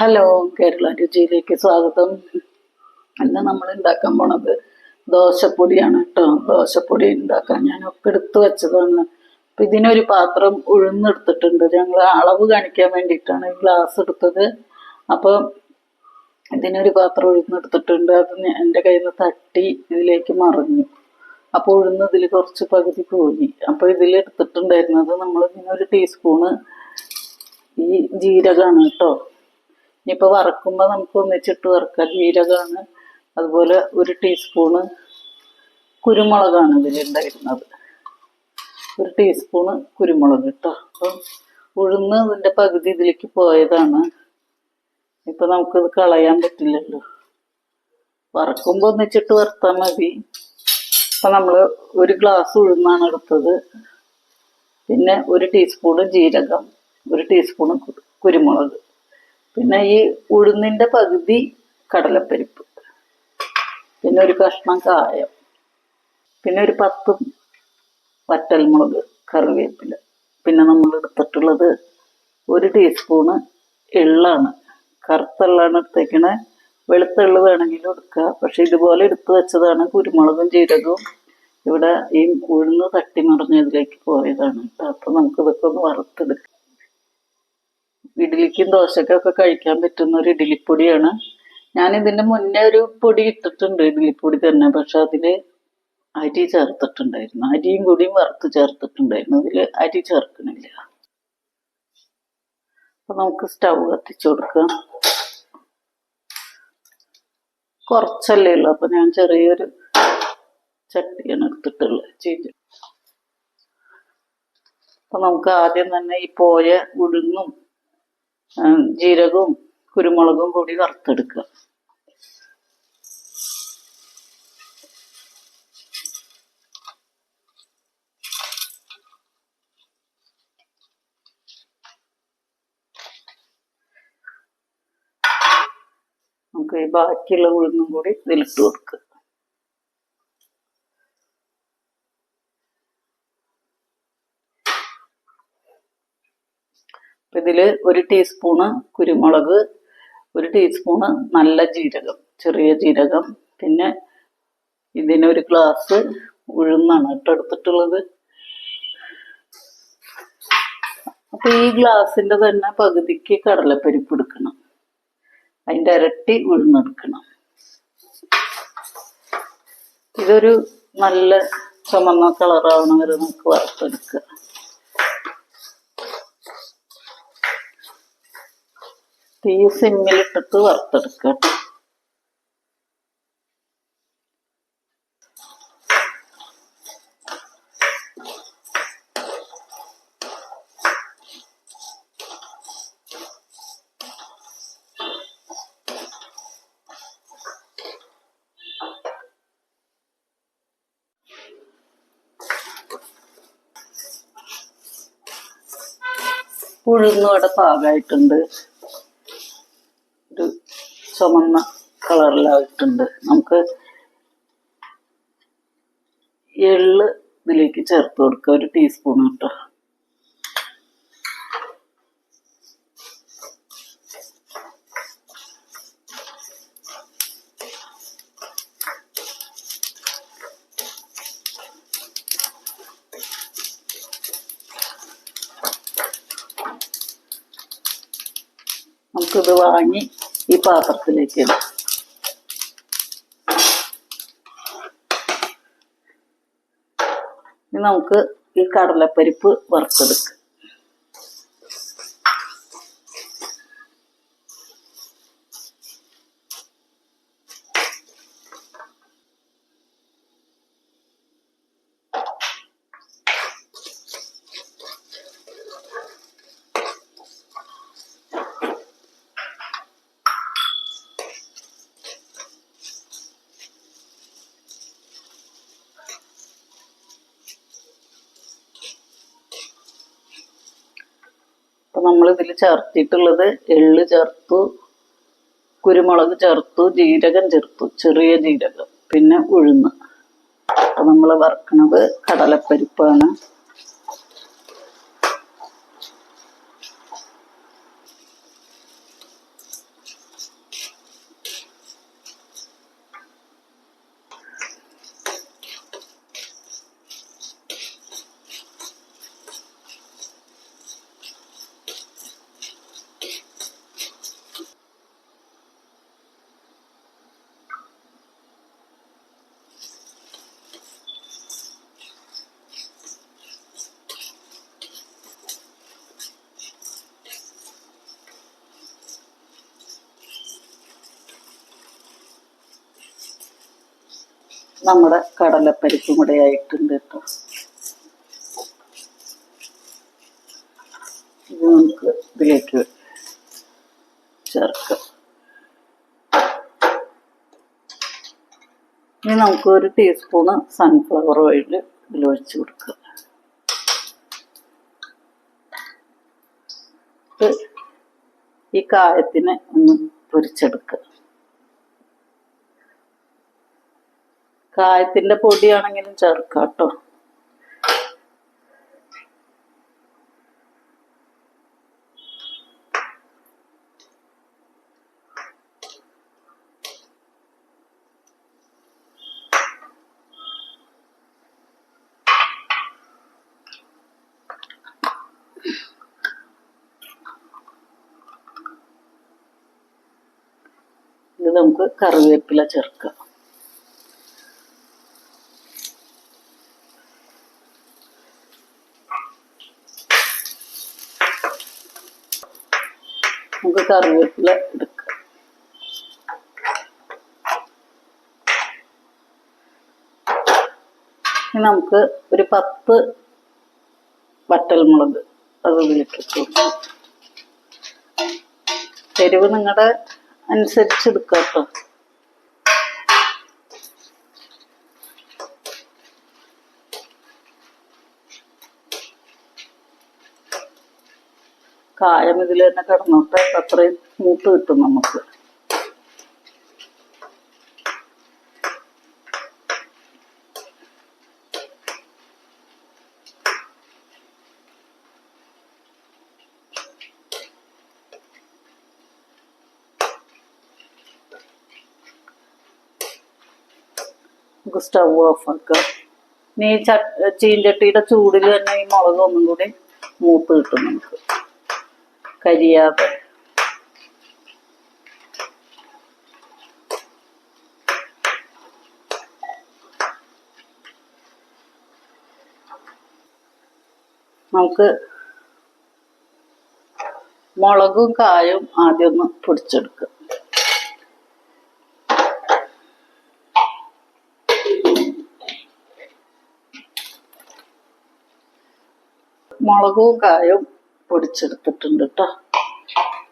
Hello Kerala രുചിയിലേക്ക് സ്വാഗതം. ഇന്ന് നമ്മൾ ഉണ്ടാക്കാൻ പോണത് ദോശപ്പൊടിയാണ് കേട്ടോ ദോശപ്പൊടി ഉണ്ടാക്കാൻ ഞാൻ ഒക്കെ എടുത്ത് വെച്ചതാണ്. അപ്പൊ ഇതിനൊരു പാത്രം ഉഴുന്നെടുത്തിട്ടുണ്ട്. ഞങ്ങൾ അളവ് കാണിക്കാൻ വേണ്ടിയിട്ടാണ് ഗ്ലാസ് എടുത്തത്. അപ്പോൾ ഇതിനൊരു പാത്രം ഉഴുന്നെടുത്തിട്ടുണ്ട്. അത് എന്റെ കയ്യിൽ നിന്ന് തട്ടി ഇതിലേക്ക് മറിഞ്ഞു. അപ്പോൾ ഉഴുന്ന് ഇതിൽ കുറച്ച് പകുതി പോയി. അപ്പോൾ ഇതിൽ എടുത്തിട്ടുണ്ടായിരുന്നത് നമ്മൾ ഇതിനൊരു ടീസ്പൂണ് ഈ ജീരകമാണ് കേട്ടോ ഇനിയിപ്പോൾ വറക്കുമ്പോൾ നമുക്ക് ഒന്നിച്ചിട്ട് വറുക്കാം. ജീരകമാണ് അതുപോലെ ഒരു ടീസ്പൂണ് കുരുമുളകാണ് ഇതിലുണ്ടായിരുന്നത്. ഒരു ടീസ്പൂണ് കുരുമുളക് കേട്ടോ അപ്പം ഉഴുന്ന് ഇതിന്റെ പകുതി ഇതിലേക്ക് പോയതാണ്. ഇപ്പം നമുക്കിത് കളയാൻ പറ്റില്ലല്ലോ. വറക്കുമ്പോൾ ഒന്നിച്ചിട്ട് വറുത്താൽ മതി. അപ്പം നമ്മൾ ഒരു ഗ്ലാസ് ഉഴുന്നാണ് എടുത്തത്. പിന്നെ ഒരു ടീസ്പൂണ് ജീരകം ഒരു ടീസ്പൂണ് കുരുമുളക്. പിന്നെ ഈ ഉഴുന്നിന്റെ പകുതി കടലപ്പരിപ്പ്. പിന്നെ ഒരു കഷ്ണം കായം. പിന്നെ ഒരു പത്ത് വറ്റൽമുളക് കറിവേപ്പില. പിന്നെ നമ്മൾ എടുത്തിട്ടുള്ളത് ഒരു ടീസ്പൂണ് എള്ളാണ്. കറുത്ത എള്ളാണ് എടുത്തേക്കണേ. വെളുത്ത എള്ള് വേണമെങ്കിലും എടുക്കുക പക്ഷെ ഇതുപോലെ എടുത്തു വെച്ചതാണ് കുരുമുളകും ജീരകവും. ഇവിടെ ഈ ഉഴുന്ന് തട്ടി മറിഞ്ഞതിലേക്ക് പോയതാണ്. അപ്പം നമുക്ക് ഇതൊക്കെ ഒന്ന് വറുത്തെടുക്കാം. ഇഡ്ഡലിക്കും ദോശക്കൊക്കെ കഴിക്കാൻ പറ്റുന്ന ഒരു ഇഡ്ഡലിപ്പൊടിയാണ് ഞാൻ ഇതിന്റെ മുന്നേ ഒരു പൊടി ഇട്ടിട്ടുണ്ട് ഇഡ്ഡലിപ്പൊടി തന്നെ പക്ഷെ അതിൽ അരി ചേർത്തിട്ടുണ്ടായിരുന്നു. അരിയും കൂടിയും വറുത്ത് ചേർത്തിട്ടുണ്ടായിരുന്നു. അതിൽ അരി ചേർക്കണില്ല. അപ്പൊ നമുക്ക് സ്റ്റൗ കത്തിച്ചു കൊടുക്കാം. കുറച്ചല്ലേ ഉള്ളു. അപ്പൊ ഞാൻ ചെറിയൊരു ചട്ടിയാണ് എടുത്തിട്ടുള്ളത്. ചീഞ്ഞ് അപ്പൊ നമുക്ക് ആദ്യം തന്നെ ഈ പോയ ആ, ജീരകവും കുരുമുളകും കൂടി വറുത്തെടുക്കുക. നമുക്ക് ഈ ബാക്കിയുള്ള ഉഴുന്നും കൂടി ഇതിലിട്ട് കൊടുക്കുക. ഇതിൽ ഒരു ടീസ്പൂണ് കുരുമുളക് ഒരു ടീസ്പൂണ് നല്ല ജീരകം ചെറിയ ജീരകം. പിന്നെ ഇതിനൊരു ഗ്ലാസ് ഉഴുന്നാണ് ഇട്ടെടുത്തിട്ടുള്ളത് അപ്പൊ ഈ ഗ്ലാസിന്റെ തന്നെ പകുതിക്ക് കടലപ്പരിപ്പ് എടുക്കണം. അതിന്റെ ഇരട്ടി ഉഴുന്നെടുക്കണം ഇതൊരു നല്ല ചുമന്ന കളറാവണം വരെ നമുക്ക് വറുത്തെടുക്കുക തീ സിമ്മിലിട്ടിട്ട് വറുത്തെടുക്കുക ഉഴുന്നും അവിടെ പാകമായിട്ടുണ്ട് ചുമന്ന കളറിലായിട്ടുണ്ട്. നമുക്ക് എള്ള് ഇതിലേക്ക് ചേർത്ത് കൊടുക്കുക ഒരു ടീസ്പൂൺ കേട്ടോ നമുക്കിത് വാങ്ങി ഈ പാത്രത്തിലേക്ക്. നമുക്ക് ഈ കടലപ്പരിപ്പ് വറുത്തെടുക്കാം. അപ്പൊ നമ്മൾ ഇതിൽ ചേർത്തിട്ടുള്ളത് എള്ള് ചേർത്തു കുരുമുളക് ചേർത്തു ജീരകം ചേർത്തു ചെറിയ ജീരകം പിന്നെ ഉഴുന്ന്. അപ്പൊ നമ്മൾ വറക്കുന്നത് കടലപ്പരിപ്പാണ്. നമ്മുടെ കടലപ്പരിപ്പും കൂടെ ആയിട്ടുണ്ട് കേട്ടോ. ഇത് നമുക്ക് ഇതിലേക്ക് ചേർക്കാം. ഇനി നമുക്ക് ഒരു ടീസ്പൂണ് സൺഫ്ലവർ ഓയിൽ ഇതിൽ ഒഴിച്ചു കൊടുക്കുക ഈ കായത്തിനെ ഒന്ന് പൊരിച്ചെടുക്കുക കായത്തിന്റെ പൊടിയാണെങ്കിലും ചേർക്കാം കേട്ടോ. നമുക്ക് കറിവേപ്പില ചേർക്കാം. നമുക്ക് കറിവേപ്പില എടുക്കാം നമുക്ക് ഒരു പത്ത് വറ്റൽമുളക് അത് കൊടുക്കാം. എരിവ് നിങ്ങളുടെ അനുസരിച്ച് എടുക്കാം കേട്ടോ കായം ഇതിൽ തന്നെ കിടന്നോട്ടെ അത്രയും മൂത്ത് കിട്ടും നമുക്ക്. സ്റ്റവ് ഓഫ് ആക്കാം. ഇനി ചീൻചട്ടിയുടെ ചട്ട് ചൂടിൽ തന്നെ ഈ മുളക് ഒന്നും കൂടി മൂത്ത് കിട്ടും നമുക്ക്. കരിയാതെ നമുക്ക് മുളകും കായും ആദ്യം ഒന്ന് പൊടിച്ചെടുക്കുക മുളകും കായും പൊടിച്ചെടുത്തിട്ടുണ്ട് കേട്ടോ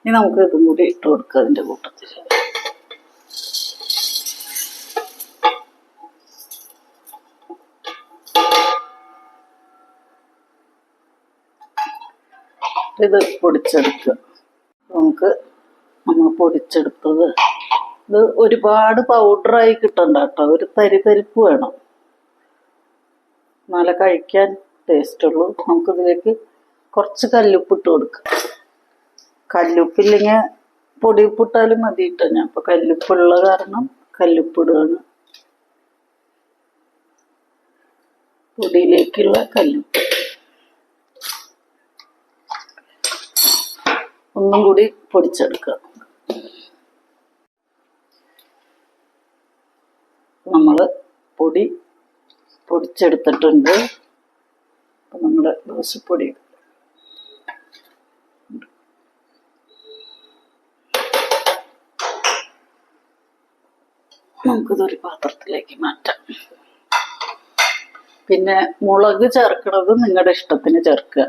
ഇനി നമുക്ക് ഇതും കൂടി ഇട്ട് കൊടുക്കുക അതിന്റെ കൂട്ടത്തിൽ ഇത് പൊടിച്ചെടുക്കുക. നമുക്ക് നമ്മൾ പൊടിച്ചെടുത്തത് ഇത് ഒരുപാട് പൗഡറായി കിട്ടണ്ട കേട്ടോ ഒരു തരി തരിപ്പ് വേണം. നല്ല കഴിക്കാൻ ടേസ്റ്റ് ഉള്ളൂ. നമുക്കിതിലേക്ക് കുറച്ച് കല്ലുപ്പ് ഇട്ട് കൊടുക്കാം. കല്ലുപ്പില്ലെങ്കിൽ പൊടിയുപ്പിട്ടാലും മതി കേട്ടോ ഞാൻ. ഇപ്പൊ കല്ലുപ്പുള്ള കാരണം കല്ലുപ്പ് ഇടുകയാണ് പൊടിയിലേക്കുള്ള കല്ലുപ്പ്. ഒന്നും കൂടി പൊടിച്ചെടുക്കുക നമ്മൾ പൊടി പൊടിച്ചെടുത്തിട്ടുണ്ട്. നമ്മുടെ ദോശപ്പൊടി നമുക്കിതൊരു പാത്രത്തിലേക്ക് മാറ്റാം. പിന്നെ മുളക് ചേർക്കണത് നിങ്ങളുടെ ഇഷ്ടത്തിന് ചേർക്കുക.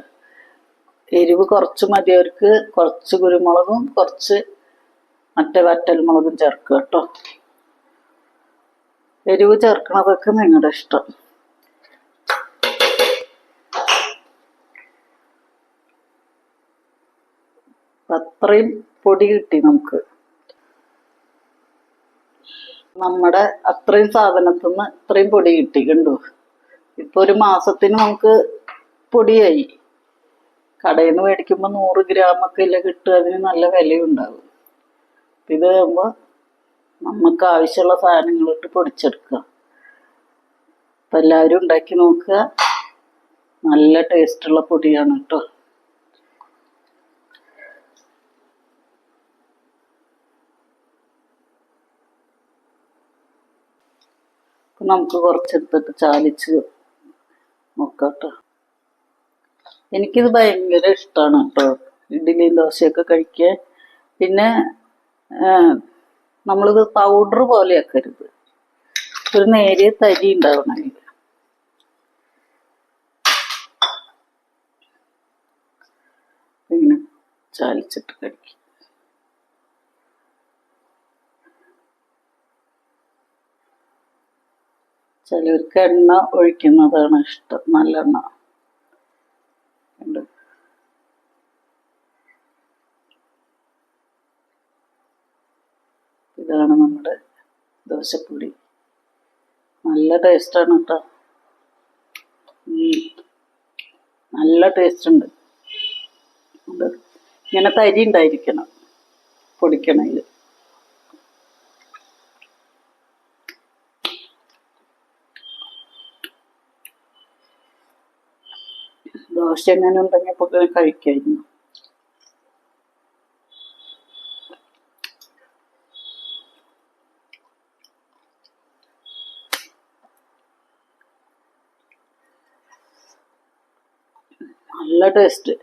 എരിവ് കുറച്ച് മതിയവർക്ക് കുറച്ച് കുരുമുളകും കുറച്ച് മറ്റേ മുളകും ചേർക്കുക കേട്ടോ. എരിവ് ചേർക്കണതൊക്കെ നിങ്ങളുടെ ഇഷ്ടം. അത്രയും പൊടി കിട്ടി നമുക്ക്. നമ്മുടെ അത്രയും സാധനത്തിൽ നിന്ന് ഇത്രയും പൊടി കിട്ടി കണ്ടു? ഇപ്പൊ ഒരു മാസത്തിന് നമുക്ക് പൊടിയായി. കടയിൽ നിന്ന് മേടിക്കുമ്പോൾ നൂറ് ഗ്രാമൊക്കെ ഇല്ല കിട്ടുക? അതിന് നല്ല വിലയുണ്ടാവും. ഇത് ആകുമ്പോൾ നമുക്ക് ആവശ്യമുള്ള സാധനങ്ങളിട്ട് പൊടിച്ചെടുക്കുക. അപ്പം എല്ലാവരും ഉണ്ടാക്കി നോക്കുക. നല്ല ടേസ്റ്റുള്ള പൊടിയാണ് കേട്ടോ. നമുക്ക് കുറച്ചെടുത്തിട്ട് ചാലിച്ച് നോക്കാം കേട്ടോ എനിക്കിത് ഭയങ്കര ഇഷ്ടമാണ് കേട്ടോ ഇഡ്ഡലിയും ദോശയൊക്കെ കഴിക്കാൻ. പിന്നെ നമ്മളിത് പൗഡർ പോലെയാക്കരുത് ഒരു നേരിയ തരി ഉണ്ടാവണം അതിൽ ഇങ്ങനെ ചാലിച്ചിട്ട് കഴിക്കും. ചിലർക്ക് എണ്ണ ഒഴിക്കുന്നതാണ് ഇഷ്ടം നല്ലെണ്ണ. ഉണ്ട്. ഇതാണ് നമ്മുടെ ദോശപ്പൊടി. നല്ല ടേസ്റ്റാണ് കേട്ടോ. നല്ല ടേസ്റ്റ് ഉണ്ട്. ഇങ്ങനെ തരി ഉണ്ടായിരിക്കണം പൊടിക്കണതിൽ ദോശ എങ്ങനെ ഉണ്ടെങ്കിൽ ഇപ്പൊ കഴിക്കായിരുന്നു. നല്ല ടേസ്റ്റ്.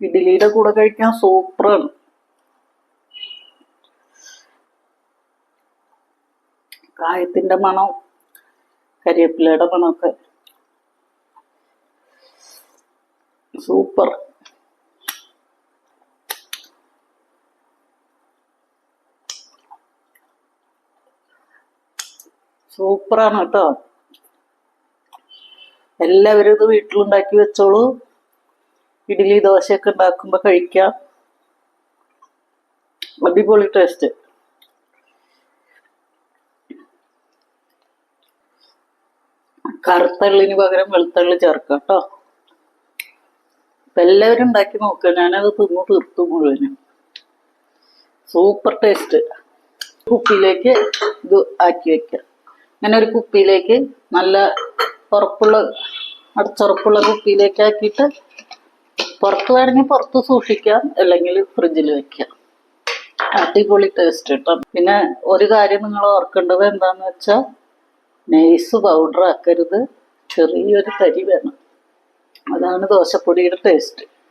ഇഡ്ഡലിയുടെ കൂടെ കഴിക്കാൻ സൂപ്പറാണ്. കായത്തിന്റെ മണം കരിവേപ്പിലയുടെ മണമൊക്കെ. സൂപ്പർ. സൂപ്പറാണ് കേട്ടോ. എല്ലാവരും ഇത് വീട്ടിലുണ്ടാക്കി വെച്ചോളൂ. ഇഡ്ഡലി ദോശയൊക്കെ ഉണ്ടാക്കുമ്പോ കഴിക്കാം. അടിപൊളി ടേസ്റ്റ്. കറുത്തള്ളിന് പകരം വെളുത്തള്ളി ചേർക്കാം കേട്ടോ. എല്ലാവരും ഉണ്ടാക്കി നോക്കുക ഞാനത് തിന്നു തീർത്തു മുഴുവനും. Super taste. കുപ്പിയിലേക്ക് ഇത് ആക്കി വെക്കാം. അങ്ങനെ ഒരു കുപ്പിയിലേക്ക് നല്ല ഉറപ്പുള്ള അടച്ചുറപ്പുള്ള കുപ്പിയിലേക്ക് ആക്കിയിട്ട് പുറത്ത് വേണമെങ്കിൽ പുറത്ത് സൂക്ഷിക്കാം. അല്ലെങ്കിൽ ഫ്രിഡ്ജിൽ വെക്കാം. അടിപൊളി ടേസ്റ്റ് കിട്ടാം. പിന്നെ ഒരു കാര്യം നിങ്ങൾ ഓർക്കേണ്ടത് എന്താന്ന് വെച്ചാൽ നൈസ് പൗഡർ ആക്കരുത്. ചെറിയൊരു തരി വേണം. അതാണ് ദോശപ്പൊടിയുടെ ടേസ്റ്റ്